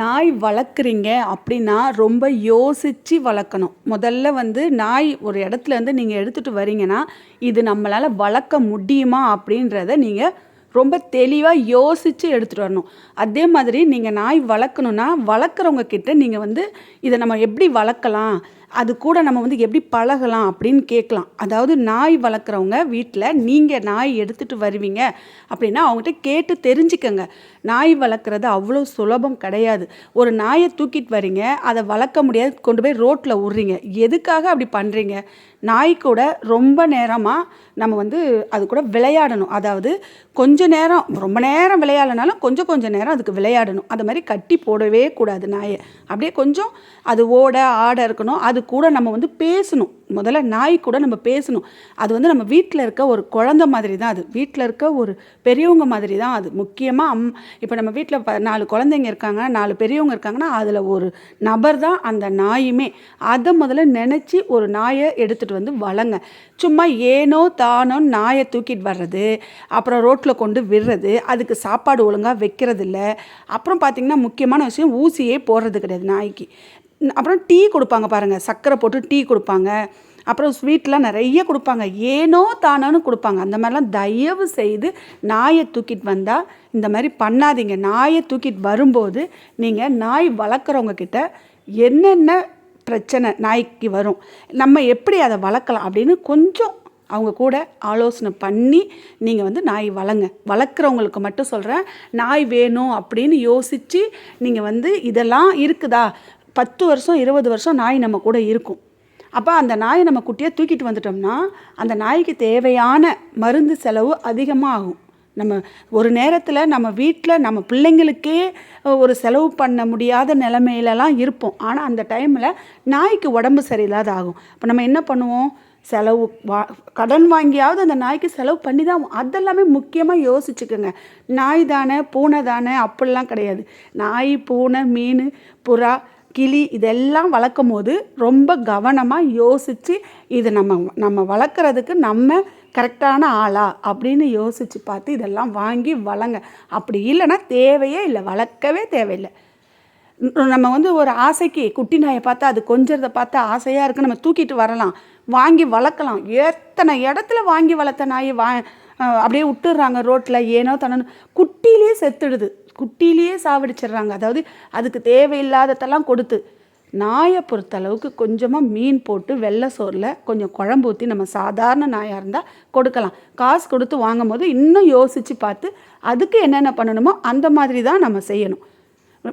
நாய் வளர்க்குறீங்க அப்படின்னா ரொம்ப யோசித்து வளர்க்கணும். முதல்ல வந்து நாய் ஒரு இடத்துல இருந்து நீங்கள் எடுத்துகிட்டு வரீங்கன்னா இது நம்மளால் வளர்க்க முடியுமா அப்படின்றத நீங்கள் ரொம்ப தெளிவாக யோசித்து எடுத்துகிட்டு வரணும். அதே மாதிரி நீங்கள் நாய் வளர்க்கணுன்னா வளர்க்குறவங்க கிட்ட நீங்கள் வந்து இதை நம்ம எப்படி வளர்க்கலாம்? அது கூட நம்ம வந்து எப்படி பழகலாம் அப்படின்னு கேட்கலாம். அதாவது நாய் வளர்க்குறவங்க வீட்டில் நீங்கள் நாய் எடுத்துகிட்டு வருவீங்க அப்படின்னா அவங்ககிட்ட கேட்டு தெரிஞ்சுக்கங்க. நாய் வளர்க்குறது அவ்வளோ சுலபம் கிடையாது. ஒரு நாயை தூக்கிட்டு வரீங்க அதை வளர்க்க முடியாது கொண்டு போய் ரோட்டில் விட்றீங்க எதுக்காக அப்படி பண்ணுறீங்க நாய் கூட ரொம்ப நேரமாக நம்ம வந்து அது கூட விளையாடணும். அதாவது கொஞ்ச நேரம் ரொம்ப நேரம் விளையாடனாலும் கொஞ்சம் கொஞ்சம் நேரம் அதுக்கு விளையாடணும். அது மாதிரி கட்டி போடவே கூடாது நாயை. அப்படியே கொஞ்சம் அது ஓட ஆட இருக்கணும். அது கூட நம்ம வந்து பேசணும். முதல்ல நாய் கூட நம்ம பேசணும். அது வந்து நம்ம வீட்டில் இருக்க ஒரு குழந்த மாதிரி தான் அது. வீட்டில் இருக்க ஒரு பெரியவங்க மாதிரி தான் அது. முக்கியமாக அம் இப்போ நம்ம வீட்டில் ப நாலு குழந்தைங்க இருக்காங்க நாலு பெரியவங்க இருக்காங்கன்னா அதில் ஒரு நபர் தான் அந்த நாயுமே. அதை முதல்ல நினச்சி ஒரு நாயை எடுத்துகிட்டு வந்து வளங்க. சும்மா ஏனோ தானோ நாயை தூக்கிட்டு வர்றது அப்புறம் ரோட்டில் கொண்டு விடுறது அதுக்கு சாப்பாடு ஒழுங்காக வைக்கிறது இல்லை அப்புறம் பார்த்திங்கன்னா முக்கியமான விஷயம் ஊசியே போடுறது கிடையாது நாய்க்கு. அப்புறம் டீ கொடுப்பாங்க பாருங்கள் சர்க்கரை போட்டு டீ கொடுப்பாங்க. அப்புறம் ஸ்வீட்லாம் நிறைய கொடுப்பாங்க. ஏனோ தானோன்னு கொடுப்பாங்க. அந்த மாதிரிலாம் தயவு செய்து நாயை தூக்கிட்டு வந்தால் இந்த மாதிரி பண்ணாதீங்க. நாயை தூக்கிட்டு வரும்போது நீங்கள் நாய் வளர்க்குறவங்க கிட்ட என்னென்ன பிரச்சனை நாய்க்கு வரும். நம்ம எப்படி அதை வளர்க்கலாம் அப்படின்னு கொஞ்சம் அவங்க கூட ஆலோசனை பண்ணி நீங்கள் வந்து நாய் வளங்க. வளர்க்குறவங்களுக்கு மட்டும் சொல்கிறேன் நாய் வேணும் அப்படின்னு யோசித்து நீங்கள் வந்து இதெல்லாம் இருக்குதா? பத்து வருஷம் இருபது வருஷம் நாய் நம்ம கூட இருக்கும். அப்போ அந்த நாயை நம்ம குட்டியாக தூக்கிட்டு வந்துட்டோம்னா அந்த நாய்க்கு தேவையான மருந்து செலவு அதிகமாக ஆகும் நம்ம ஒரு நேரத்தில் நம்ம வீட்டில் நம்ம பிள்ளைங்களுக்கே ஒரு செலவு பண்ண முடியாத நிலமையிலலாம் இருப்போம். ஆனால் அந்த டைமில் நாய்க்கு உடம்பு சரியில்லாத ஆகும். இப்போ நம்ம என்ன பண்ணுவோம்? செலவு வா கடன் வாங்கியாவது அந்த நாய்க்கு செலவு பண்ணி தான் ஆகும். அதெல்லாமே முக்கியமாக யோசிச்சுக்கோங்க. நாய் தானே பூனை தானே அப்படிலாம் கிடையாது. நாய் பூனை மீன் புறா கிளி இதெல்லாம் வளர்க்கும் போது ரொம்ப கவனமாக யோசித்து இது நம்ம நம்ம வளர்க்குறதுக்கு நம்ம கரெக்டான ஆளா அப்படின்னு யோசித்து பார்த்து இதெல்லாம் வாங்கி வளங்க. அப்படி இல்லைன்னா தேவையே இல்லை வளர்க்கவே தேவையில்லை. நம்ம வந்து ஒரு ஆசைக்கு குட்டி நாயை பார்த்தா அது கொஞ்சறதை பார்த்தா ஆசையாக இருக்குது நம்ம தூக்கிட்டு வரலாம் வாங்கி வளர்க்கலாம். எத்தனை இடத்துல வாங்கி வளர்த்த நாயை வா அப்படியே விட்டுடுறாங்க ரோட்டில் ஏனோ தனன்னு. குட்டிலேயே செத்துடுது. குட்டிலேயே சாவடிச்சிடுறாங்க. அதாவது அதுக்கு தேவையில்லாததெல்லாம் கொடுத்து நாயை பொறுத்தளவுக்கு கொஞ்சமாக மீன் போட்டு வெள்ளை சோறில் கொஞ்சம் குழம்பு ஊற்றி நம்ம சாதாரண நாயாக இருந்தால் கொடுக்கலாம். காசு கொடுத்து வாங்கும் போது இன்னும் யோசித்து பார்த்து அதுக்கு என்னென்ன பண்ணணுமோ அந்த மாதிரி தான் நம்ம செய்யணும்.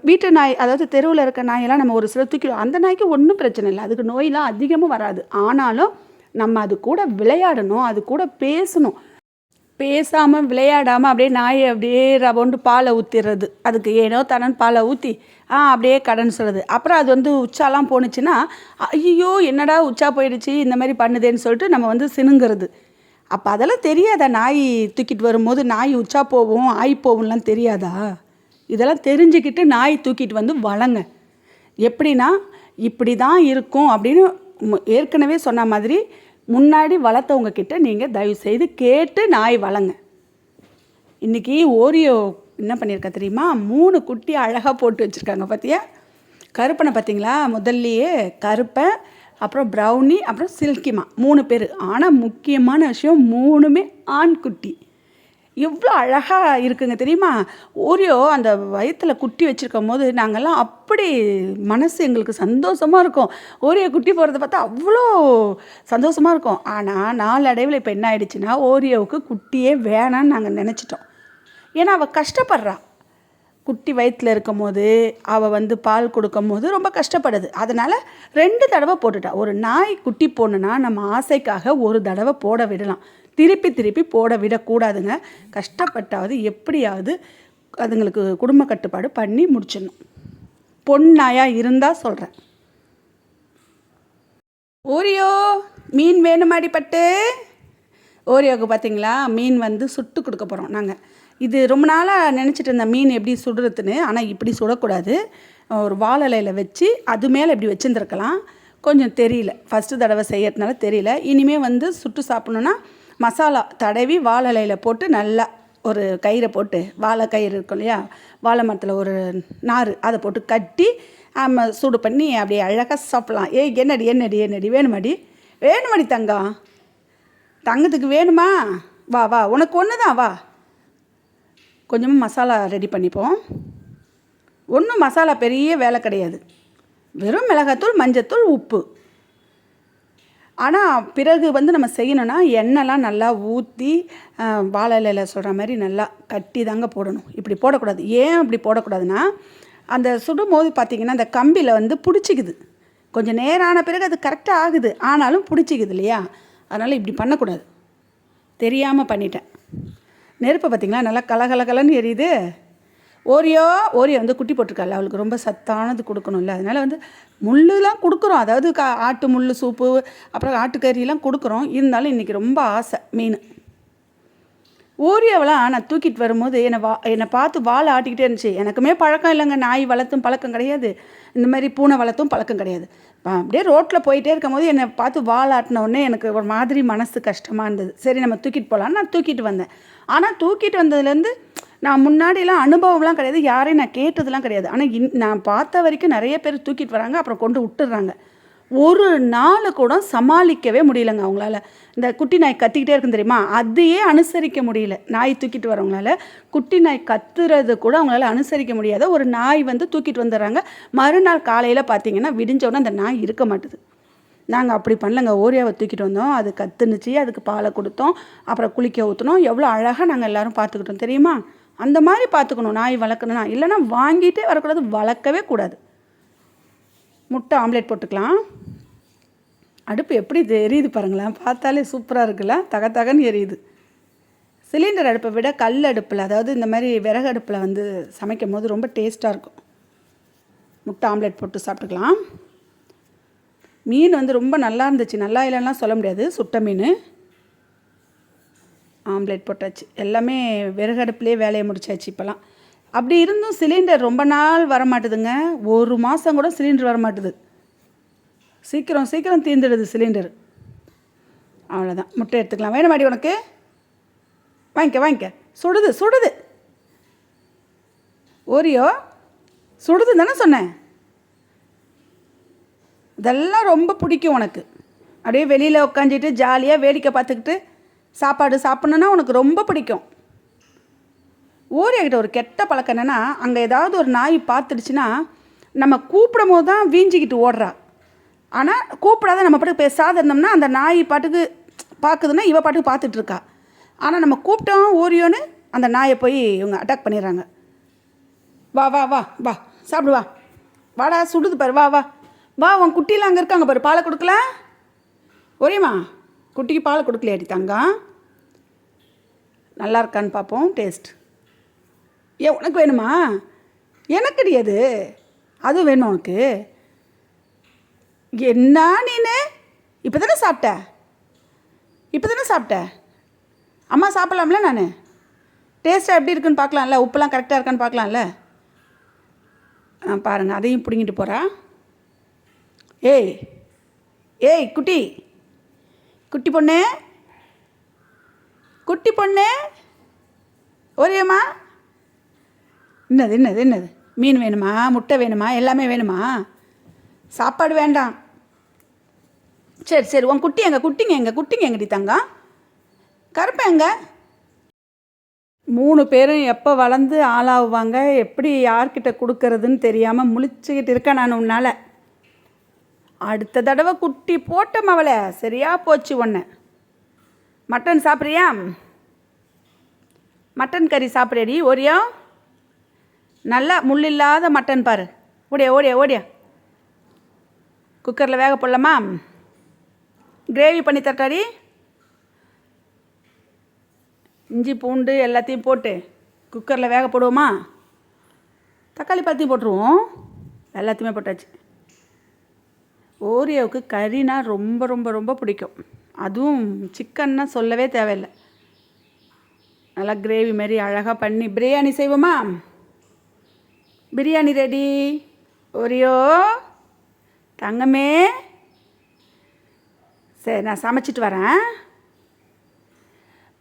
வீட்டு நாய் அதாவது தெருவில் இருக்க நாயெல்லாம் நம்ம ஒரு சில தூக்கிடுவோம். அந்த நாய்க்கு ஒன்றும் பிரச்சனை இல்லை. அதுக்கு நோயெலாம் அதிகமாக வராது. ஆனாலும் நம்ம அது கூட விளையாடணும். அது கூட பேசணும். பேசாமல் விளையாடாமல் அப்படியே நாயை அப்படியே ரவுண்டு பாலை ஊற்றிடுறது அதுக்கு ஏனோ தனன் பாலை ஊற்றி அப்படியே கடன் சொல்கிறது அப்புறம் அது வந்து உச்சாலாம் போணுச்சுன்னா ஐயோ என்னடா உச்சா போயிடுச்சு இந்த மாதிரி பண்ணுதேன்னு சொல்லிட்டு நம்ம வந்து சினுங்கிறது. அப்போ அதெல்லாம் தெரியாதா? நாய் தூக்கிட்டு வரும்போது நாய் உச்சா போகும் ஆய் போகும்லாம் தெரியாதா? இதெல்லாம் தெரிஞ்சுக்கிட்டு நாய் தூக்கிட்டு வந்து வளங்க. எப்படின்னா இப்படி தான் இருக்கும் அப்படின்னு ஏற்கனவே சொன்ன மாதிரி முன்னாடி வளர்த்தவங்க கிட்ட நீங்கள் தயவு செய்து கேட்டு நாய் வளங்க. இன்றைக்கி ஓரியோ என்ன பண்ணியிருக்கா தெரியுமா? மூணு குட்டி அழகாக போட்டு வச்சுருக்காங்க பார்த்தியா கருப்பனை பார்த்தீங்களா முதல்லையே கருப்பை அப்புறம் ப்ரௌனி அப்புறம் சில்கிமா மூணு பேர். ஆனால் முக்கியமான விஷயம் மூணுமே ஆண் குட்டி. எவ்வளோ அழகாக இருக்குங்க தெரியுமா? ஓரியோ அந்த வயிற்றில் குட்டி வச்சுருக்கும் போது நாங்கள்லாம் அப்படி மனசு எங்களுக்கு சந்தோஷமாக இருக்கும். ஓரியோ குட்டி போகிறத பார்த்தா அவ்வளோ சந்தோஷமாக இருக்கும். ஆனால் நாளடைவில் இப்போ என்ன ஆயிடுச்சுன்னா ஓரியோவுக்கு குட்டியே வேணான்னு நாங்கள் நினச்சிட்டோம். ஏன்னா அவள் கஷ்டப்படுறா. குட்டி வயிற்றில் இருக்கும் போது அவள் வந்து பால் கொடுக்கும் போது ரொம்ப கஷ்டப்படுது. அதனால் ரெண்டு தடவை போட்டுட்டா. ஒரு நாய் குட்டி போடணுன்னா நம்ம ஆசைக்காக ஒரு தடவை போட விடலாம். திருப்பி திருப்பி போட விடக்கூடாதுங்க. கஷ்டப்பட்டாவது எப்படியாவது அதுங்களுக்கு குடும்ப கட்டுப்பாடு பண்ணி முடிச்சிடணும். பொன் நாயாக இருந்தால் சொல்கிறேன் ஓரியோ மீன் வேணுமாடி பட்டு? ஓரியோவுக்கு பார்த்தீங்களா மீன் வந்து சுட்டு கொடுக்க போகிறோம் நாங்கள் இது ரொம்ப நாளாக நினச்சிட்டு இருந்தேன் மீன் எப்படி சுடுறதுன்னு ஆனால் இப்படி சுடக்கூடாது. ஒரு வாழலையில் வச்சு அது மேலே இப்படி வச்சுருந்துருக்கலாம். கொஞ்சம் தெரியல. ஃபஸ்ட்டு தடவை செய்யறதுனால தெரியல. இனிமேல் வந்து சுட்டு சாப்பிட்ணுன்னா மசாலா தடவி வாழலையில் போட்டு நல்லா ஒரு கயிறை போட்டு வாழை கயிறு இருக்கும் இல்லையா? வாழை மரத்தில் ஒரு நார் அதை போட்டு கட்டி நம்ம சூடு பண்ணி அப்படியே அழகாக சாப்பிட்லாம். ஏய் என்னடி என்னடி என்னடி வேணுமாடி? வேணுமாடி தங்கம்? தங்கத்துக்கு வேணுமா? வா வா உனக்கு ஒன்று தான் வா. கொஞ்சமாக மசாலா ரெடி பண்ணிப்போம். ஒன்றும் மசாலா பெரிய வேலை கிடையாது. வெறும் மிளகாத்தூள் மஞ்சத்தூள் உப்பு. ஆனால் பிறகு வந்து நம்ம செய்யணும்னா எண்ணெய்லாம் நல்லா ஊற்றி வாழை இலையில் சொல்கிற மாதிரி நல்லா கட்டி தாங்க போடணும். இப்படி போடக்கூடாது. ஏன் அப்படி போடக்கூடாதுன்னா அந்த சுடும் போது பார்த்திங்கன்னா அந்த கம்பியில் வந்து பிடிச்சிக்குது. கொஞ்சம் நேரம் ஆன பிறகு அது கரெக்டாக ஆகுது. ஆனாலும் பிடிச்சிக்குது இல்லையா? அதனால் இப்படி பண்ணக்கூடாது. தெரியாமல் பண்ணிட்டேன். நெருப்பை பார்த்திங்களா நல்லா கலகலகலன்னு எரியுது. ஓரியோ ஓரியோ வந்து குட்டி போட்டிருக்காள் அவளுக்கு ரொம்ப சத்தானது கொடுக்கணும்ல. அதனால் வந்து முள்ளுலாம் கொடுக்குறோம். அதாவது கா ஆட்டு முள் சூப்பு அப்புறம் ஆட்டுக்கறியெலாம் கொடுக்குறோம். இருந்தாலும் இன்றைக்கி ரொம்ப ஆசை மீன். ஓரியோவெல்லாம் நான் தூக்கிட்டு வரும்போது என்னை வா என்னை பார்த்து வாழை ஆட்டிக்கிட்டே இருந்துச்சு. எனக்குமே பழக்கம் இல்லைங்க நாய் வளர்த்தும் பழக்கம் கிடையாது. இந்த மாதிரி பூனை வளர்த்தும் பழக்கம் கிடையாது. அப்படியே ரோட்டில் போயிட்டே இருக்கும்போது என்னை பார்த்து வால் ஆட்டின எனக்கு ஒரு மாதிரி மனசு கஷ்டமாக இருந்தது. சரி நம்ம தூக்கிட்டு போகலான்னு நான் தூக்கிட்டு வந்தேன். ஆனால் தூக்கிட்டு வந்ததுலேருந்து நான் முன்னாடியெல்லாம் அனுபவம்லாம் கிடையாது யாரையும் நான் கேட்டதுலாம் கிடையாது. ஆனால் இன் நான் பார்த்த வரைக்கும் நிறைய பேர் தூக்கிட்டு வராங்க அப்புறம் கொண்டு விட்டுடுறாங்க. ஒரு நாள் கூட சமாளிக்கவே முடியலங்க அவங்களால. இந்த குட்டி நாய் கத்திக்கிட்டே இருக்கும் தெரியுமா? அதையே அனுசரிக்க முடியல. நாய் தூக்கிட்டு வரவங்களால. குட்டி நாய் கத்துறது கூட அவங்களால அனுசரிக்க முடியாத. ஒரு நாய் வந்து தூக்கிட்டு வந்துடுறாங்க. மறுநாள் காலையில் பார்த்தீங்கன்னா விடிஞ்சோடனே அந்த நாய் இருக்க மாட்டுது. நாங்கள் அப்படி பண்ணலங்க. ஓரியாவை தூக்கிட்டு வந்தோம். அது கத்துனுச்சு. அதுக்கு பாலை கொடுத்தோம். அப்புறம் குளிக்க ஊற்றினோம் எவ்வளோ அழகாக நாங்கள் எல்லாரும் பார்த்துக்கிட்டோம் தெரியுமா? அந்த மாதிரி பார்த்துக்கணும் நாய் வளர்க்கணும்னா. இல்லைன்னா வாங்கிட்டே வரக்கூடாது. வளர்க்கவே கூடாது. முட்டை ஆம்லேட் போட்டுக்கலாம். அடுப்பு எப்படி இது எரியுது பாருங்களேன். பார்த்தாலே சூப்பராக இருக்குல்ல? தக தகன்னு எரியுது. சிலிண்டர் அடுப்பை விட கல் அடுப்பில் அதாவது இந்த மாதிரி விறகு அடுப்பில் வந்து சமைக்கும் போது ரொம்ப டேஸ்ட்டாக இருக்கும். முட்டை ஆம்லேட் போட்டு சாப்பிட்டுக்கலாம். மீன் வந்து ரொம்ப நல்லா இருந்துச்சு. நல்லா இல்லைன்னா சொல்ல முடியாது. சுட்ட மீன். ஆம்லேட் போட்டாச்சு. எல்லாமே விறகு அடுப்புலேயே வேலையை முடிச்சாச்சு இப்போலாம். அப்படி இருந்தும் சிலிண்டர் ரொம்ப நாள் வர மாட்டேதுங்க ஒரு மாதம் கூட சிலிண்டர் வர மாட்டேது சீக்கிரம் சீக்கிரம் தீர்ந்துடுது சிலிண்டர். அவ்வளோதான் முட்டை எடுத்துக்கலாம். வேணுமாடி உனக்கு? வாங்கிக்க வாங்கிக்க. சுடுது சுடுது. ஓரியோ சுடுது தானே சொன்னேன். இதெல்லாம் ரொம்ப பிடிக்கும் உனக்கு. அப்படியே வெளியில் உட்காந்துட்டு ஜாலியாக வேடிக்கை பார்த்துக்கிட்டு சாப்பாடு சாப்பிட்ணுன்னா உனக்கு ரொம்ப பிடிக்கும். ஓரியாகிட்ட ஒரு கெட்ட பழக்கம் என்னென்னா அங்கே ஏதாவது ஒரு நாய் பார்த்துடுச்சுன்னா நம்ம கூப்பிடும் போது தான் வீஞ்சிக்கிட்டு ஓடுறா. ஆனால் கூப்பிடாத நம்ம பாட்டுக்கு பேசாத இருந்தோம்னா அந்த நாய் பாட்டுக்கு பார்க்குதுன்னா இவ பாட்டுக்கு பார்த்துட்ருக்கா. ஆனால் நம்ம கூப்பிட்டோம் ஓரியோன்னு அந்த நாயை போய் இவங்க அட்டாக் பண்ணிடுறாங்க. வா வா வா வா சாப்பிடு வா. வாடா சுடுது பாரு வா வா. வா உன் குட்டிலாம் அங்கே இருக்காங்க பாரு பாலை கொடுக்கல? ஒரேம்மா குட்டிக்கு பால் கொடுக்கலையாடி தங்கம்? நல்லா இருக்கான்னு பார்ப்போம் டேஸ்ட் ஏ உனக்கு வேணுமா? எனக்கு கிடையாது அது வேணும் உனக்கு? என்ன நீனு? இப்போ தானே சாப்பிட்ட? இப்போ தானே சாப்பிட்ட? அம்மா சாப்பிட்லாம்ல நான்? டேஸ்ட்டாக எப்படி இருக்குன்னு பார்க்கலாம்ல? உப்புலாம் கரெக்டாக இருக்கான்னு பார்க்கலாம்ல? ஆ பாருங்கள் அதையும் பிடுங்கிட்டு போகிறா ஏய் ஏய் குட்டி. குட்டி பொண்ணு. குட்டி பொண்ணு. ஒரேம்மா என்னது என்னது என்னது? மீன் வேணுமா? முட்டை வேணுமா? எல்லாமே வேணுமா? சாப்பாடு வேண்டாம். சரி சரி உன் குட்டி எங்க? குட்டிங்க எங்க? குட்டிங்க எங்கடி தங்கம்? கருப்பேன் எங்க? மூணு பேரும் எப்போ வளர்ந்து ஆளாகுவாங்க எப்படி யார்கிட்ட கொடுக்கறதுன்னு தெரியாமல் முழிச்சுக்கிட்டு இருக்கேன் நான் உன்னால். அடுத்த தடவை குட்டி போட்டோம் அவளை. சரியா போச்சு ஒன்று மட்டன் சாப்பிட்றியா? மட்டன் கறி சாப்பிட்றியடி? ஓரியா? நல்லா முள் இல்லாத மட்டன் பாரு. ஓடியா ஓடியா ஓடியா. குக்கரில் வேக போடலாமா? கிரேவி பண்ணி தரட்டாடி. இஞ்சி பூண்டு எல்லாத்தையும் போட்டு குக்கரில் வேக போடுவோமா? தக்காளி பழத்தையும் போட்டுருவோம். எல்லாத்தையுமே போட்டாச்சு. ஓரியோவுக்கு கறினா ரொம்ப ரொம்ப ரொம்ப பிடிக்கும். அதுவும் சிக்கன்னா சொல்லவே தேவையில்லை. நல்லா கிரேவி மாதிரி அழகாக பண்ணி பிரியாணி செய்வோமா? பிரியாணி ரெடி. ஒரியோ தங்கமே. சரி நான் சமைச்சிட்டு வரேன்.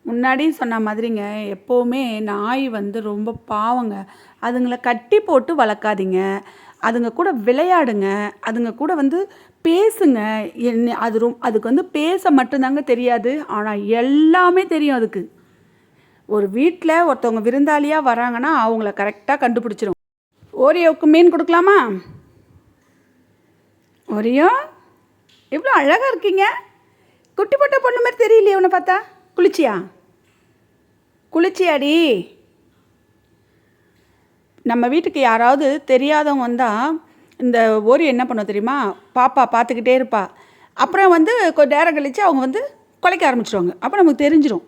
முன்னாடியும் சொன்ன மாதிரிங்க எப்போவுமே நாய் வந்து ரொம்ப பாவங்க. அதுங்களை கட்டி போட்டு வளர்க்காதீங்க. அதுங்க கூட விளையாடுங்க. அதுங்க கூட வந்து பேசுங்க. என்ன அது ரொம் அதுக்கு வந்து பேச மட்டும்தாங்க தெரியாது. ஆனால் எல்லாமே தெரியும் அதுக்கு. ஒரு வீட்டில் ஒருத்தவங்க விருந்தாளியாக வராங்கன்னா அவங்கள கரெக்டாக கண்டுபிடிச்சிரும். ஓரியோவுக்கு மீன் கொடுக்கலாமா? ஓரியோ எவ்வளோ அழகாக இருக்கீங்க. குட்டி போட்ட பொண்ணு மாதிரி தெரியலையே உன்னை பார்த்தா. குளிச்சியா? குளிச்சியாடி. நம்ம வீட்டுக்கு யாராவது தெரியாதவங்க வந்தால் இந்த ஓரியோ என்ன பண்ண தெரியுமா? பாப்பா பார்த்துக்கிட்டே இருப்பா. அப்புறம் வந்து கொஞ்ச நேரம் கழித்து அவங்க வந்து குலைக்க ஆரம்பிச்சிருவாங்க. அப்போ நமக்கு தெரிஞ்சிடும்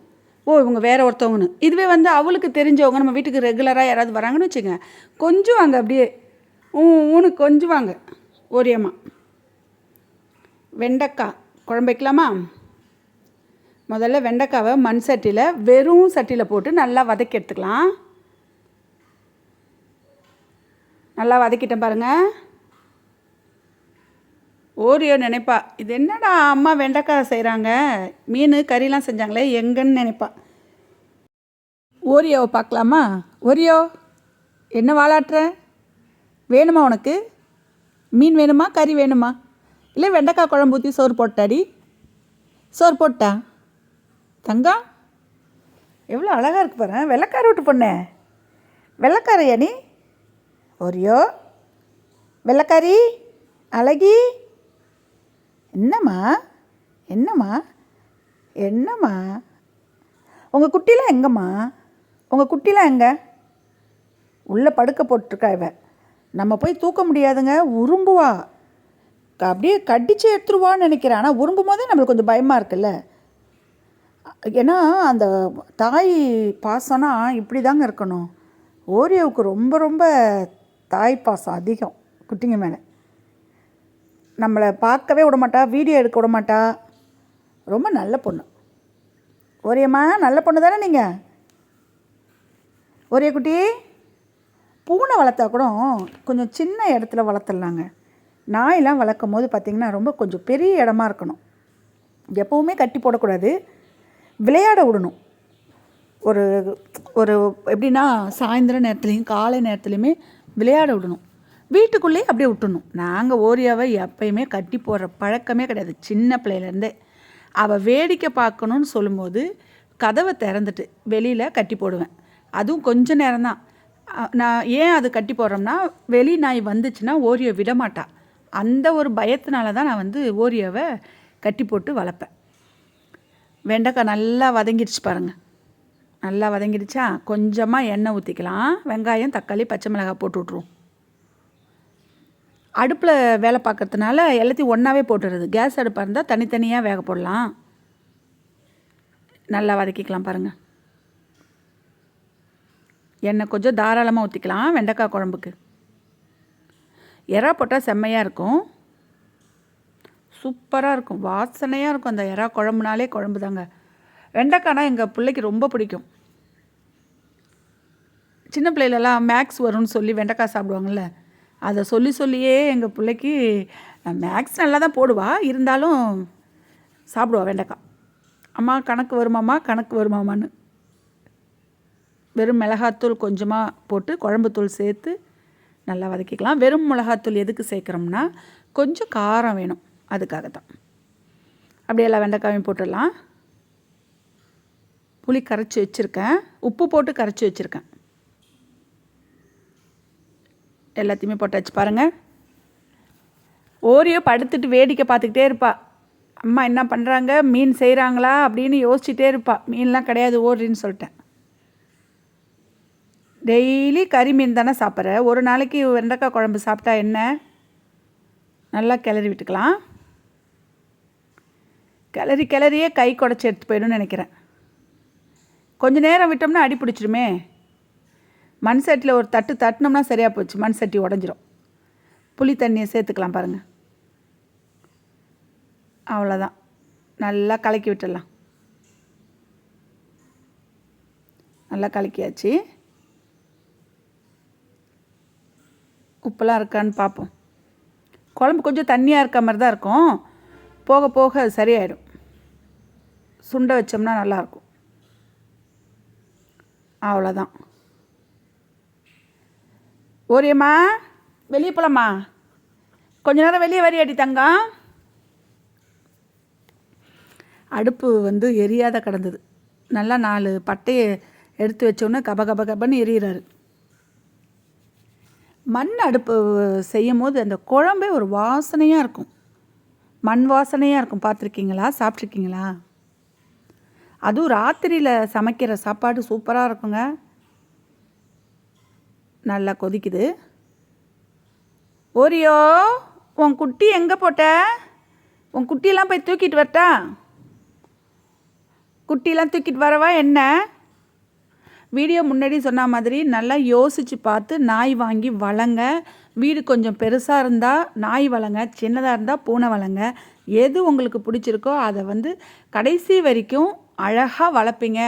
ஓ இவங்க வேற ஒருத்தவங்கன்னு. இதுவே வந்து அவளுக்கு தெரிஞ்சவங்க நம்ம வீட்டுக்கு ரெகுலராக யாராவது வராங்கன்னு வச்சுக்கோங்க. கொஞ்சுவாங்க அப்படியே. ஊ ஊனு கொஞ்சுவாங்க. ஓரியம்மா. வெண்டைக்காய். குழம்பு வைக்கலாமா? முதல்ல வெண்டைக்காவை மண் சட்டியில் வெறும் சட்டியில் போட்டு நல்லா வதக்கி எடுத்துக்கலாம். நல்லா வதக்கிட்டேன் பாருங்கள் ஓரியோ நினைப்பா. இது என்னடா அம்மா வெண்டைக்காய் செய்கிறாங்க மீன் கறிலாம் செஞ்சாங்களே எங்கன்னு நினைப்பா. ஓரியோவை பார்க்கலாமா? ஓரியோ என்ன வாழாட்டுற வேணுமா உனக்கு? மீன் வேணுமா கறி வேணுமா? இல்லை வெண்டைக்காய் குழம்பு ஊற்றி சோறு போட்டாடி? சோறு போட்டா? தங்கம்? எவ்வளோ அழகாக இருக்கு பாரு. வெள்ளக்கார விட்டு பொண்ணு. வெள்ளைக்காரையா நீ? ஒரியோ வெள்ளக்காரி அழகி என்னம்மா? என்னம்மா? என்னம்மா? உங்கள் குட்டிலாம் எங்கம்மா? உங்கள் குட்டிலாம் எங்கே? உள்ளே படுக்க போட்டிருக்கா இவ. நம்ம போய் தூக்க முடியாதுங்க உரும்புவா. அப்படியே கடிச்சு எடுத்துருவான்னு நினைக்கிறேன். ஆனால் உரும்பும் போதே நம்மளுக்கு கொஞ்சம் பயமாக இருக்குல்ல. ஏன்னா அந்த தாய் பாசம்னா இப்படி தாங்க இருக்கணும். ஓரியோவுக்கு ரொம்ப ரொம்ப தாய் பாசம் அதிகம் குட்டிங்க மேலே. நம்மளை பார்க்கவே விடமாட்டா வீடியோ எடுக்க விடமாட்டா. ரொம்ப நல்ல பொண்ணு. ஒரேம்மா நல்ல பொண்ணு தானே நீங்கள் ஒரே குட்டி. பூனை வளர்த்தா கூட கொஞ்சம் சின்ன இடத்துல வளர்த்துடலாங்க. நாயெல்லாம் வளர்க்கும் போது பார்த்திங்கன்னா ரொம்ப கொஞ்சம் பெரிய இடமா இருக்கணும். எப்போவுமே கட்டி போடக்கூடாது. விளையாட விடணும். ஒரு ஒரு எப்படின்னா சாயந்தர நேரத்துலையும் காலை நேரத்துலையுமே விளையாட விடணும். வீட்டுக்குள்ளேயே அப்படியே விட்டுணும். நாங்கள் ஓரியாவை எப்பயுமே கட்டி போடுற பழக்கமே கிடையாது. சின்ன பிள்ளையிலேருந்தே. அவள் வேடிக்கை பார்க்கணுன்னு சொல்லும்போது கதவை திறந்துட்டு வெளியில் கட்டி போடுவேன். அதுவும் கொஞ்ச நேரம்தான். நான் ஏன் அது கட்டி போடுறோம்னா வெளி நாய் வந்துச்சுன்னா ஓரியோ விடமாட்டா. அந்த ஒரு பயத்தினால தான் நான் வந்து ஓரியோவை கட்டி போட்டு வளர்ப்பேன். வெண்டைக்காய் நல்லா வதங்கிடுச்சு பாருங்கள் நல்லா வதங்கிடுச்சா? கொஞ்சமாக எண்ணெய் ஊற்றிக்கலாம் வெங்காயம் தக்காளி பச்சை மிளகாய் போட்டு விட்ருவோம் அடுப்பில் வேலை பார்க்கறதுனால எல்லாத்தையும் ஒன்றாவே போட்டுடுறது. கேஸ் அடுப்பாக இருந்தால் தனித்தனியாக வேக போடலாம். நல்லா வதக்கிக்கலாம் பாருங்கள் எண்ணெய் கொஞ்சம் தாராளமாக ஊற்றிக்கலாம் வெண்டைக்காய் குழம்புக்கு. எறா போட்டால் செம்மையாக இருக்கும். சூப்பராக இருக்கும். வாசனையாக இருக்கும் அந்த எறா குழம்புனாலே குழம்பு தாங்க. வெண்டைக்காய்னா எங்கள் பிள்ளைக்கு ரொம்ப பிடிக்கும். சின்ன பிள்ளைலலாம் மேக்ஸ் வரும்னு சொல்லி வெண்டைக்காய் சாப்பிடுவாங்கள்ல அதை சொல்லி சொல்லியே எங்கள் பிள்ளைக்கு மேக்ஸ் நல்லா தான் போடுவா. இருந்தாலும் சாப்பிடுவா வெண்டைக்காய். அம்மா கணக்கு வருமாம்மா கணக்கு வருமாமான்னு வெறும் மிளகாத்தூள் கொஞ்சமாக போட்டு குழம்புத்தூள் சேர்த்து நல்லா வதக்கிக்கலாம். வெறும் மிளகாத்தூள் எதுக்கு சேர்க்குறோம்னா கொஞ்சம் காரம் வேணும். அதுக்காக தான் அப்படியே எல்லா வெண்டைக்காயும் போட்டுடலாம். புளி கரைச்சி வச்சுருக்கேன். உப்பு போட்டு கரைச்சி வச்சுருக்கேன். எல்லாத்தையுமே போட்டாச்சு பாருங்கள் ஓரியோ படுத்துட்டு வேடிக்கை பார்த்துக்கிட்டே இருப்பா. அம்மா என்ன பண்ணுறாங்க மீன் செய்கிறாங்களா அப்படின்னு யோசிச்சுட்டே இருப்பா. மீன்லாம் கிடையாது ஓடுறின்னு சொல்லிட்டேன். டெய்லி கறி மீன் தானே சாப்பிட்ற? ஒரு நாளைக்கு வெண்டைக்காய் குழம்பு சாப்பிட்டா என்ன? நல்லா கிளறி விட்டுக்கலாம். கிளறி கிளறியே கை குடச்சி எடுத்து போயிடும்னு நினைக்கிறேன். கொஞ்சம் நேரம் விட்டோம்னா அடி பிடிச்சிருமே மண் சட்டியில் ஒரு தட்டு தட்டினோம்னா சரியாக போச்சு. மண் சட்டி உடஞ்சிரும். புளி தண்ணியை சேர்த்துக்கலாம் பாருங்கள் அவ்வளோதான் நல்லா கலக்கி விட்டுடலாம். நல்லா கலக்கியாச்சு. உப்பெல்லாம் இருக்கான்னு பார்ப்போம். குழம்பு கொஞ்சம் தண்ணியாக இருக்க மாதிரி தான் இருக்கும். போக போக அது சரியாயிடும். சுண்டை வச்சோம்னா நல்லாயிருக்கும் அவ்வளோதான் ஓரியம்மா வெளியே போகலாமா கொஞ்ச நேரம் வெளியே வரியாடி தங்கம். அடுப்பு வந்து எரியாத கிடந்தது. நல்லா நாலு பட்டையை எடுத்து வச்சோன்னே கப கப கபன்னு எரியிறாரு. மண் அடுப்பு செய்யும் போது அந்த குழம்பே ஒரு வாசனையாக இருக்கும். மண் வாசனையாக இருக்கும். பார்த்துருக்கீங்களா? சாப்பிட்ருக்கீங்களா அதுவும் ராத்திரியில் சமைக்கிற சாப்பாடு சூப்பராக இருக்குங்க. நல்லா கொதிக்குது. ஓரியோ உன் குட்டி எங்கே போட்ட? உன் குட்டியெல்லாம் போய் தூக்கிட்டு வரட்டா? குட்டிலாம் தூக்கிட்டு வரவா என்ன? வீடியோ முன்னாடி சொன்ன மாதிரி நல்லா யோசித்து பார்த்து நாய் வாங்கி வளங்க. வீடு கொஞ்சம் பெருசாக இருந்தால் நாய் வளங்க சின்னதாக இருந்தால் பூனை வளங்க. எது உங்களுக்கு பிடிச்சிருக்கோ அதை வந்து கடைசி வரைக்கும் அழகாக வளர்ப்பீங்க.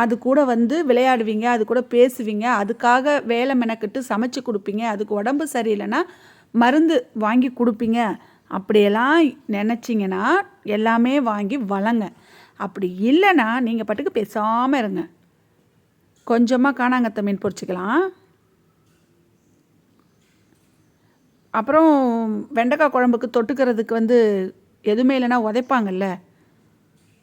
அது கூட வந்து விளையாடுவீங்க அது கூட பேசுவீங்க அதுக்காக வேலை மெனக்கிட்டு சமைச்சு கொடுப்பீங்க அதுக்கு உடம்பு சரியில்லைன்னா மருந்து வாங்கி கொடுப்பீங்க. அப்படியெல்லாம் நினச்சிங்கன்னா எல்லாமே வாங்கி வளங்க. அப்படி இல்லைன்னா நீங்கள் பாட்டுக்கு பேசாமல் இருங்க. கொஞ்சமாக காணாங்கத்த மீன் பொறிச்சிக்கலாம் அப்புறம் வெண்டைக்காய் குழம்புக்கு தொட்டுக்கிறதுக்கு வந்து எதுவுமே இல்லைன்னா உதைப்பாங்கல்ல?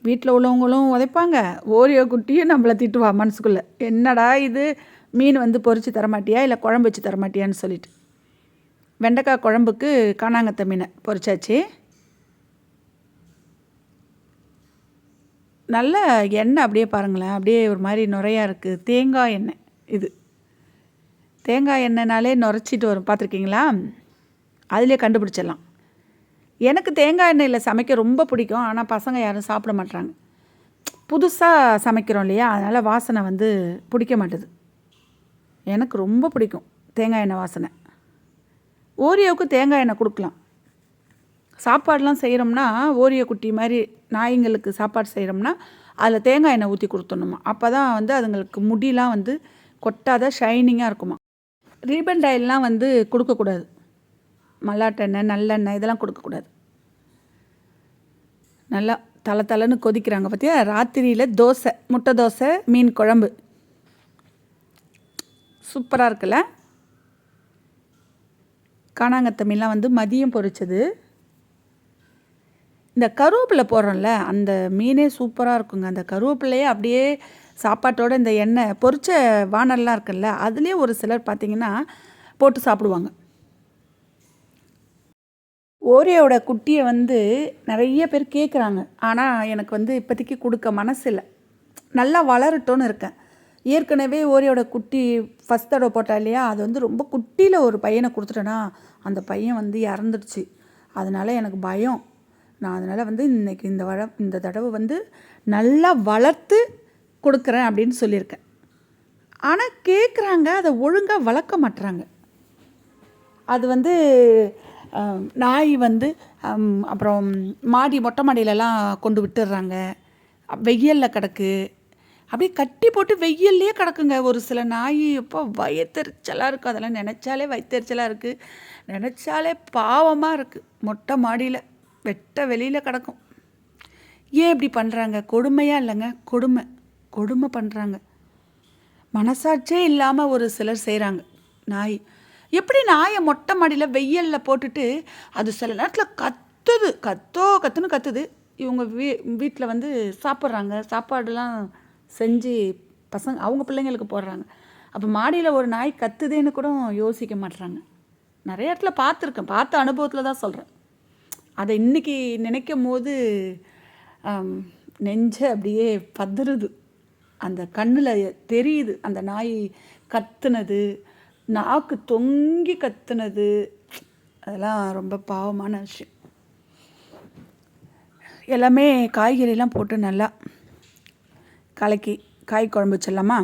வீட்டில் உள்ளவங்களும் உதைப்பாங்க. ஓரியோ குட்டியும் நம்மளை திட்டுவா மனசுக்குள்ளே. என்னடா இது? மீன் வந்து பொறிச்சு தரமாட்டியா? இல்லை குழம்பு வச்சு தரமாட்டியான்னு சொல்லிட்டு. வெண்டைக்காய் குழம்புக்கு காணாங்கத்த மீனை பொரிச்சாச்சு நல்ல எண்ணெய் அப்படியே பாருங்களேன். அப்படியே ஒரு மாதிரி நுரையாக இருக்குது தேங்காய் எண்ணெய் இது. தேங்காய் எண்ணெய்னாலே நுரைச்சிட்டு வரும். பார்த்துருக்கீங்களா? அதிலே கண்டுபிடிச்சிடலாம். எனக்கு தேங்காய் எண்ணெயில் சமைக்க ரொம்ப பிடிக்கும். ஆனால் பசங்க யாரும் சாப்பிட மாட்டாங்க புதுசாக சமைக்கிறோம் இல்லையா? அதனால் வாசனை வந்து பிடிக்க மாட்டுது. எனக்கு ரொம்ப பிடிக்கும் தேங்காய் எண்ணெய் வாசனை. ஓரியோவுக்கு தேங்காய் எண்ணெய் கொடுக்கலாம். சாப்பாடெலாம் செய்கிறோம்னா ஓரியோ குட்டி மாதிரி நாய்ங்களுக்கு சாப்பாடு செய்கிறோம்னா அதில் தேங்காய் எண்ணெய் ஊற்றி கொடுத்துடணுமா. அப்போ தான் வந்து அதுங்களுக்கு முடியெலாம் வந்து கொட்டாத ஷைனிங்காக இருக்குமா. ரீபன் டைல்லாம் வந்து கொடுக்கக்கூடாது. மல்லாட்டெண்ணெய் நல்லெண்ணெய் இதெல்லாம் கொடுக்கக்கூடாது. நல்லா தலை தலைன்னு கொதிக்கிறாங்க பார்த்தியா ராத்திரியில் தோசை முட்டை தோசை மீன் குழம்பு. சூப்பராக இருக்குல்ல? காணாங்கத்த மீன்லாம் வந்து மதியம் பொரிச்சது. இந்த கருவேப்பிலை போடுறோம்ல அந்த மீனே சூப்பராக இருக்குங்க. அந்த கருவேப்பிலையே அப்படியே சாப்பாட்டோட இந்த எண்ணெய் பொரிச்ச வானல்லாம் இருக்குல்ல அதுலேயே ஒரு சிலர் பார்த்திங்கன்னா போட்டு சாப்பிடுவாங்க. ஓரியோட குட்டியை வந்து நிறைய பேர் கேட்குறாங்க ஆனால் எனக்கு வந்து இப்போதைக்கு கொடுக்க மனசு இல்லை நல்லா வளரட்டும்னு இருக்கேன். ஏற்கனவே ஓரியோட குட்டி ஃபஸ்ட் தடவை போட்டா இல்லையா? அது வந்து ரொம்ப குட்டியில் ஒரு பையனை கொடுத்துட்டேன்னா அந்த பையன் வந்து இறந்துடுச்சு. அதனால் எனக்கு பயம். நான் அதனால் வந்து இன்றைக்கி இந்த வள இந்த தடவை வந்து நல்லா வளர்த்து கொடுக்குறேன் அப்படின்னு சொல்லியிருக்கேன். ஆனால் கேட்குறாங்க அதை ஒழுங்காக வளர்க்க மாட்டுறாங்க அது வந்து நாய் வந்து அப்புறம் மாடி மொட்டை மாடியிலலாம் கொண்டு விட்டுடுறாங்க வெயிலில் கிடக்கு. அப்படியே கட்டி போட்டு வெயில்லையே கிடக்குங்க. ஒரு சில நாய் இப்போ வயத்தெரிச்சலாக இருக்குது அதெல்லாம் நினச்சாலே வயத்தெரிச்சலாக இருக்குது நினச்சாலே பாவமாக இருக்குது மொட்டை மாடியில் வெட்ட வெளியில் கிடக்கும். ஏன் இப்படி பண்ணுறாங்க கொடுமையாக இல்லைங்க. கொடுமை. கொடுமை பண்ணுறாங்க மனசாட்சியே இல்லாமல் ஒரு சிலர் செய்கிறாங்க நாய். எப்படி நாயை மொட்டை மாடியில் வெயிலில் போட்டுட்டு அது சில நேரத்தில் கத்துது. கத்தோ கத்துன்னு கத்துது. இவங்க வீ வீட்டில் வந்து சாப்பிட்றாங்க. சாப்பாடுலாம் செஞ்சு பசங்க அவங்க பிள்ளைங்களுக்கு போடுறாங்க. அப்போ மாடியில் ஒரு நாய் கத்துதேன்னு கூட யோசிக்க மாட்டுறாங்க நிறைய இடத்துல பார்த்துருக்கேன். பார்த்த அனுபவத்தில் தான் சொல்கிறேன் அதை இன்றைக்கி நினைக்கும் போது நெஞ்ச அப்படியே பதறுது. அந்த கண்ணில் தெரியுது. அந்த நாய் கத்துனது நாக்கு தொங்கி கத்துனது. அதெல்லாம் ரொம்ப பாவமான விஷயம். எல்லாமே காய்கறிலாம் போட்டு நல்லா கலக்கி காய் குழம்பு வச்சிடலாமா?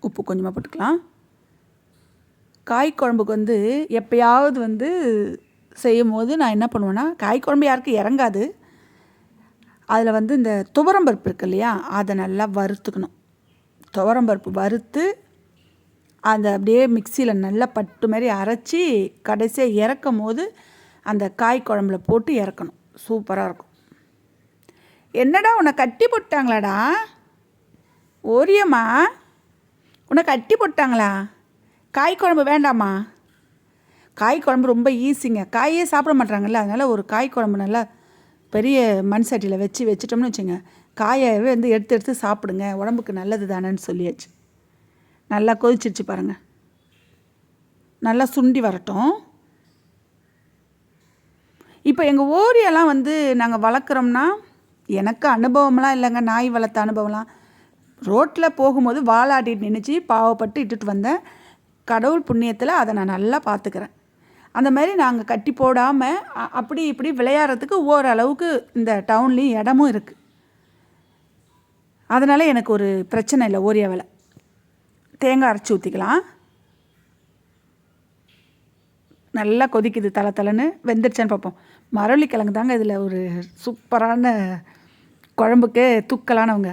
உப்பு கொஞ்சமாக போட்டுக்கலாம். காய் குழம்புக்கு வந்து எப்பயாவது வந்து செய்யும் போது நான் என்ன பண்ணுவேன்னா காய் குழம்பு யாருக்கும் இறங்காது. அதில் வந்து இந்த துவரம்பருப்பு இருக்கு இல்லையா அதை நல்லா வறுத்துக்கணும். துவரம்பருப்பு வறுத்து அதை அப்படியே மிக்சியில் நல்லா பட்டு மாதிரி அரைச்சி கடைசியாக இறக்கும் போது அந்த காய் குழம்புல போட்டு இறக்கணும். சூப்பராக இருக்கும். என்னடா உன்னை கட்டி போட்டாங்களாடா? ஓரியம்மா உன்னை கட்டி போட்டாங்களா? காய் குழம்பு வேண்டாமா? காய் குழம்பு ரொம்ப ஈஸிங்க. காயே சாப்பிட மாட்றாங்கல்ல அதனால் ஒரு காய் குழம்பு நல்லா பெரிய மண் சட்டியில் வச்சு வச்சிட்டோம்னு வச்சுங்க. காயவே வந்து எடுத்து எடுத்து சாப்பிடுங்க உடம்புக்கு நல்லது தானேன்னு சொல்லியாச்சு. நல்லா கொதிச்சிருச்சு பாருங்கள் நல்லா சுண்டி வரட்டும். இப்போ எங்கள் ஓரியெல்லாம் வந்து நாங்கள் வளர்க்குறோம்னா எனக்கு அனுபவம்லாம் இல்லைங்க நாய் வளர்த்த அனுபவம்லாம். ரோட்டில் போகும்போது வாழாட்டிட்டு நினச்சி பாவப்பட்டு இட்டுட்டு வந்தேன். கடவுள் புண்ணியத்தில் அதை நான் நல்லா பார்த்துக்கிறேன். அந்த மாதிரி நாங்கள் கட்டி போடாமல் அப்படி இப்படி விளையாடுறதுக்கு ஓரளவுக்கு இந்த டவுன்லேயும் இடமும் இருக்குது அதனால் எனக்கு ஒரு பிரச்சனை இல்லை ஓரியா வேலை தேங்காய் அரைச்சி ஊற்றிக்கலாம் நல்லா கொதிக்குது தலை தலைன்னு. வெந்துருச்சான்னு பார்ப்போம். மரவள்ளி கிழங்கு தாங்க இதில் ஒரு சூப்பரான குழம்புக்கு தூக்கலானவங்க.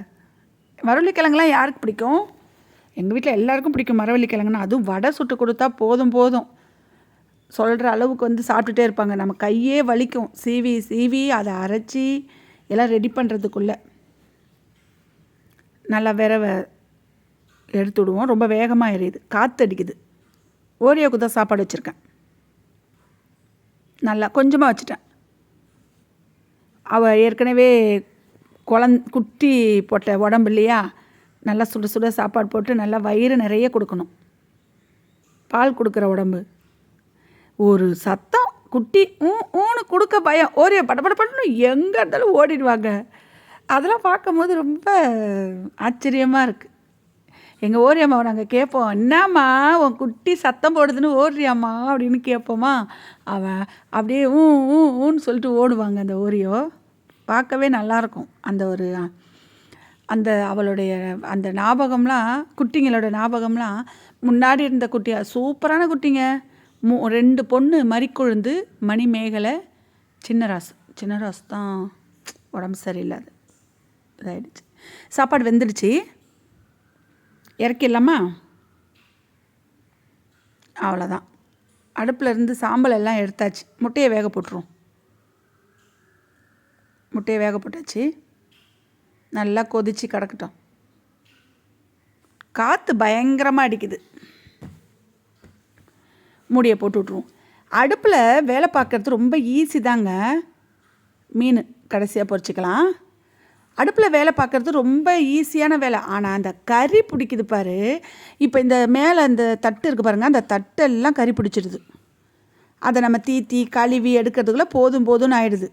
மரவள்ளிக்கிழங்குலாம் யாருக்கு பிடிக்கும்? எங்கள் வீட்டில் எல்லாருக்கும் பிடிக்கும் மரவள்ளி கிழங்குன்னா அதுவும் வடை சுட்டு கொடுத்தா போதும் போதும். சொல்கிற அளவுக்கு வந்து சாப்பிட்டுட்டே இருப்பாங்க. நம்ம கையே வலிக்கும். சீவி சீவி அதை அரைச்சி எல்லாம் ரெடி பண்ணுறதுக்குள்ளே நல்லா விரவ எடுத்து விடுவோம் ரொம்ப வேகமாக எரியுது. காற்று அடிக்குது ஓரியோக்கு தான் சாப்பாடு வச்சுருக்கேன். நல்லா கொஞ்சமாக வச்சுட்டேன். அவள் ஏற்கனவே குழந் குட்டி போட்ட உடம்பு இல்லையா? நல்லா சுட சுட சாப்பாடு போட்டு நல்லா வயிறு நிறைய கொடுக்கணும். பால் கொடுக்குற உடம்பு. ஒரு சத்தம் குட்டி ஊ ஊன்னு கொடுக்க பயம். ஒரே படபடப்படன்னு எங்கே இருந்தாலும் ஓடிடுவாங்க. அதெல்லாம் பார்க்கும்போது ரொம்ப ஆச்சரியமாக இருக்குது எங்கள் ஓரியம்மாவை நாங்கள் கேட்போம் என்னம்மா உன் குட்டி சத்தம் போடுதுன்னு ஓடுறியாம்மா அப்படின்னு கேட்போமா அவன் அப்படியே ஊ ஊ ஊன்னு சொல்லிட்டு ஓடுவாங்க அந்த ஓரியோ. பார்க்கவே நல்லாயிருக்கும். அந்த ஒரு அந்த அவளுடைய அந்த ஞாபகம்லாம் குட்டிங்களோட ஞாபகம்லாம் முன்னாடி இருந்த குட்டியா சூப்பரான குட்டிங்க. மூ ரெண்டு பொண்ணு மறிக்கொழுந்து மணிமேகலை சின்னராசு சின்னராசு தான் உடம்பு சரியில்லாது இதாகிடுச்சு சாப்பாடு வெந்துடுச்சு. இறக்கிடலாமா? அவ்வளோதான் அடுப்பில் இருந்து சாம்பல் எல்லாம் எடுத்தாச்சு. முட்டையை வேக போட்டுருவோம். முட்டையை வேக போட்டாச்சு. நல்லா கொதிச்சு கிடக்கட்டும். காற்று பயங்கரமாக அடிக்குது. மூடியை போட்டு விட்ருவோம் அடுப்பில் வேலை பார்க்குறது ரொம்ப ஈஸி தாங்க. மீன் கடைசியாக பொரிச்சிக்கலாம் அடுப்பில் வேலை பார்க்குறது ரொம்ப ஈஸியான வேலை. ஆனால் அந்த கறி பிடிக்குது பாரு. இப்போ இந்த மேலே அந்த தட்டு இருக்குது பாருங்கள் அந்த தட்டெல்லாம் கறி பிடிச்சிடுது. அதை நம்ம தீத்தி கழுவி எடுக்கிறதுக்குள்ளே போதும் போதும்னு ஆயிடுது.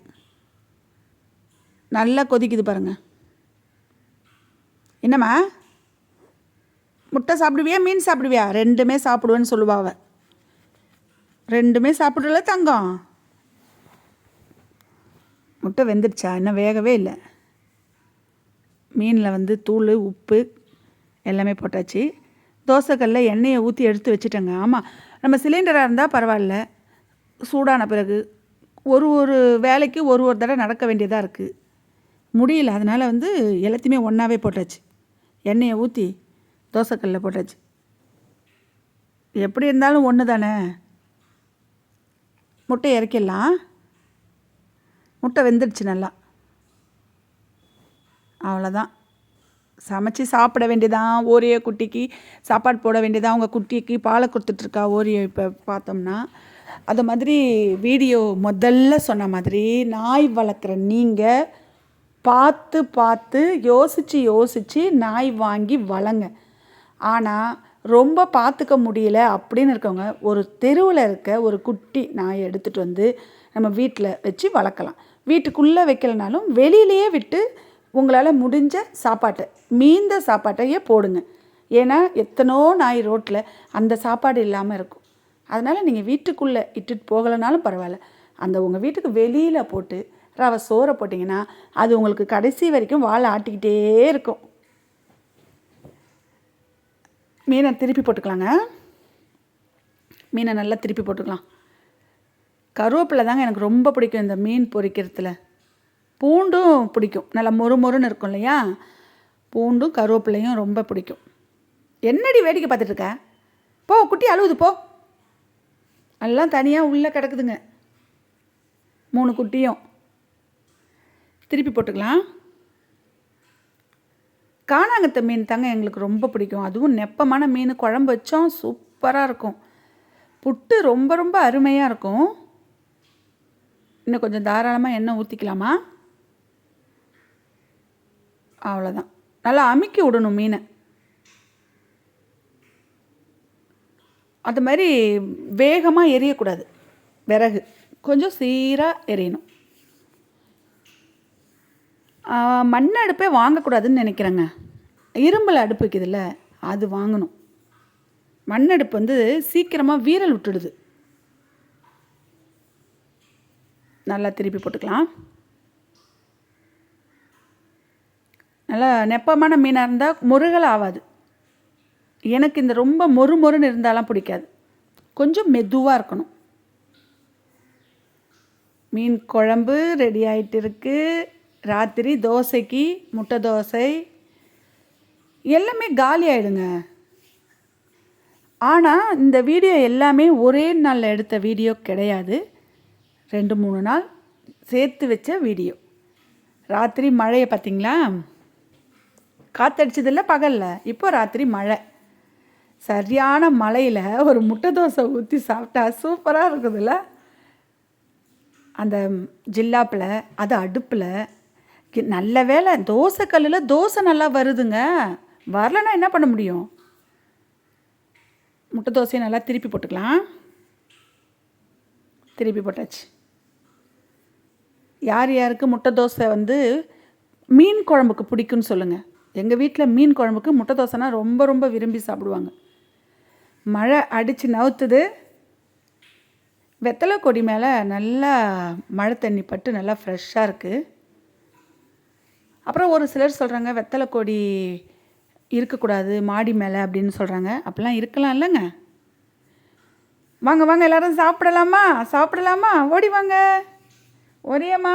நல்லா கொதிக்குது பாருங்க. என்னம்மா? முட்டை சாப்பிடுவியா மீன் சாப்பிடுவியா? ரெண்டுமே சாப்பிடுவேன்னு சொல்லுவாவ ரெண்டுமே சாப்பிடல தங்கம். முட்டை வெந்துடுச்சா இன்னும் வேகவே இல்லை. மீனில் வந்து தூள் உப்பு எல்லாமே போட்டாச்சு. தோசைக்கல்ல எண்ணெயை ஊற்றி எடுத்து வச்சுட்டேங்க. ஆமாம் நம்ம சிலிண்டராக இருந்தால் பரவாயில்ல. சூடான பிறகு ஒரு ஒரு வேலைக்கு ஒரு ஒரு தடவை நடக்க வேண்டியதாக இருக்குது முடியல. அதனால் வந்து எல்லாத்தையுமே ஒன்றாவே போட்டாச்சு. எண்ணெயை ஊற்றி தோசைக்கல்ல போட்டாச்சு. எப்படி இருந்தாலும் ஒன்று தானே முட்டை இறக்கிடலாம். முட்டை வெந்துடுச்சு நல்லா. அவ்வளோதான் சமைச்சு சாப்பிட வேண்டியதான் ஓரியோ குட்டிக்கு சாப்பாடு போட வேண்டியதான் அவங்க குட்டிக்கு பாலை கொடுத்துட்ருக்கா ஓரியோ இப்போ பார்த்தோம்னா. அது மாதிரி வீடியோ முதல்ல சொன்ன மாதிரி நாய் வளர்க்குற நீங்கள் பார்த்து பார்த்து யோசித்து யோசித்து நாய் வாங்கி வளங்க. ஆனால் ரொம்ப பார்த்துக்க முடியல அப்படின்னு இருக்கவங்க ஒரு தெருவில் இருக்க ஒரு குட்டி நாயை எடுத்துகிட்டு வந்து நம்ம வீட்டில் வச்சு வளர்க்கலாம். வீட்டுக்குள்ளே வைக்கலனாலும் வெளியிலேயே விட்டு உங்களால் முடிஞ்ச சாப்பாட்டை மீந்த சாப்பாட்டையே போடுங்க. ஏன்னா எத்தனோ நாய் ரோட்டில் அந்த சாப்பாடு இல்லாமல் இருக்கும். அதனால் நீங்கள் வீட்டுக்குள்ளே இட்டுட்டு போகலைனாலும் பரவாயில்ல. அந்த உங்கள் வீட்டுக்கு வெளியில் போட்டு ரவை சோறை போட்டிங்கன்னா அது உங்களுக்கு கடைசி வரைக்கும் வாழை ஆட்டிக்கிட்டே இருக்கும். மீனை திருப்பி போட்டுக்கலாங்க. மீனை நல்லா திருப்பி போட்டுக்கலாம். கருவேப்பிலை தாங்க எனக்கு ரொம்ப பிடிக்கும் இந்த மீன் பொரிக்கிறதுல. பூண்டும் பிடிக்கும். நல்லா மொறு மொறுன்னு இருக்கும் இல்லையா? பூண்டும் கருவேப்பிலையும் ரொம்ப பிடிக்கும். என்னடி வேடிக்கை பார்த்துட்டு இருக்க? போ குட்டி அழுவுது போ. எல்லாம் தனியாக உள்ளே கிடக்குதுங்க. மூணு குட்டியும். திருப்பி போட்டுக்கலாம். காணாங்கத்தை மீன் தாங்க எங்களுக்கு ரொம்ப பிடிக்கும். அதுவும் நெப்பமான மீன். குழம்பு வச்சோம் சூப்பராக இருக்கும். புட்டு ரொம்ப ரொம்ப அருமையாக இருக்கும். இன்னும் கொஞ்சம் தாராளமாக எண்ணெய் ஊற்றிக்கலாமா அவ்வளோதான் நல்லா அமுக்கி விடணும் மீனை. அது மாதிரி வேகமாக எரியக்கூடாது. விறகு. கொஞ்சம் சீராக எரியணும். மண் அடுப்பே வாங்கக்கூடாதுன்னு நினைக்கிறேங்க. இரும்பல் அடுப்பு இருக்குதுல்ல அது வாங்கணும். மண் அடுப்பு வந்து சீக்கிரமாக வீரல் விட்டுடுது. நல்லா திருப்பி போட்டுக்கலாம். நல்லா நெப்பமான மீனாக இருந்தால் முருகல் ஆகாது எனக்கு இந்த ரொம்ப மொறு மொறுன்னு இருந்தாலாம் பிடிக்காது. கொஞ்சம் மெதுவாக இருக்கணும். மீன் குழம்பு ரெடி ஆகிட்டு இருக்கு. ராத்திரி தோசைக்கு முட்டை தோசை. எல்லாமே காலி ஆயிடுங்க. ஆனால் இந்த வீடியோ எல்லாமே ஒரே நாளில் எடுத்த வீடியோ கிடையாது. ரெண்டு மூணு நாள் சேர்த்து வச்ச வீடியோ. ராத்திரி மழையை பார்த்தீங்களா? காத்தடிச்சதில்ல பகலில். இப்போ ராத்திரி மழை. சரியான மழையில் ஒரு முட்டை தோசை ஊற்றி சாப்பிட்டா சூப்பராக இருக்குதுல்ல? அந்த ஜில்லாப்பில் அது அடுப்பில். கி- நல்ல வேளை தோசை கல்லில் தோசை நல்லா வருதுங்க. வரலன்னா என்ன பண்ண முடியும்? முட்டை தோசையை நல்லா திருப்பி போட்டுக்கலாம். திருப்பி போட்டாச்சு. யார் யாருக்கு முட்டை தோசை வந்து மீன் குழம்புக்கு பிடிக்குன்னு சொல்லுங்கள் எங்கள் வீட்டில் மீன் குழம்புக்கு முட்டை தோசைனா ரொம்ப ரொம்ப விரும்பி சாப்பிடுவாங்க. மழை அடித்து நவுத்துது. வெத்தலை கொடி மேலே நல்லா மழை தண்ணி பட்டு நல்லா ஃப்ரெஷ்ஷாக இருக்குது அப்புறம் ஒரு சிலர் சொல்கிறாங்க வெத்தலை கொடி இருக்கக்கூடாது மாடி மேலே அப்படின்னு சொல்கிறாங்க அப்படிலாம் இருக்கலாம் இல்லைங்க. வாங்க வாங்க எல்லோரும் சாப்பிடலாமா? சாப்பிடலாமா? ஓடி வாங்க. ஒரேம்மா